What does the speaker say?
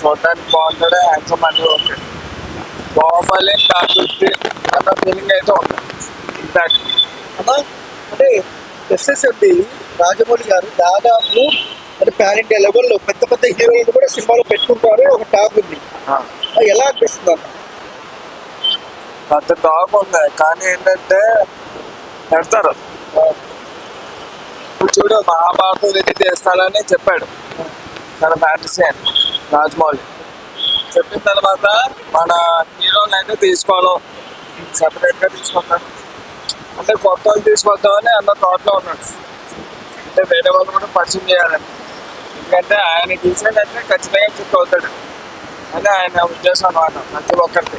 చూడడానికి బాగుంటాడు హ్యాండ్సమ్ అంటే ఓకే బాహుబలి కాకపోతే అన్న ఫీలింగ్ అయితే ఉంది ఇంపాక్ట్ అన్నా అంటే ఎస్ఎస్ఎంబి రాజమౌళి గారు దాదాపు అంటే పాన్ ఇండియా లెవెల్లో పెద్ద పెద్ద హీరోలను కూడా సినిమాలో పెట్టుకుంటారు ఒక టాక్ ఉంది. అది ఎలా అనిపిస్తుంది అన్న? పెద్ద టాక్ ఉంది కానీ ఏంటంటే పెడతారు. ఇప్పుడు చూడు మహాభారతం ఇది తీస్తానని చెప్పాడు. తన ఫ్యాంటసీ అని. రాజమౌళి. చెప్పిన తర్వాత మన హీరోని అయితే తీసుకోను సపరేట్గా తీసుకుంటాను అంటే కొత్త వాళ్ళు తీసుకొద్దామని అన్న థాట్లో ఉన్నాడు. అంటే వేరే వాళ్ళు కూడా పరిచయం చేయాలని. ఎందుకంటే ఆయన తీసాడంటే ఖచ్చితంగా చుట్టూ అవుతాడు. అని ఆయన ఉద్దేశం అన్నమాట ప్రతి ఒక్కరికి.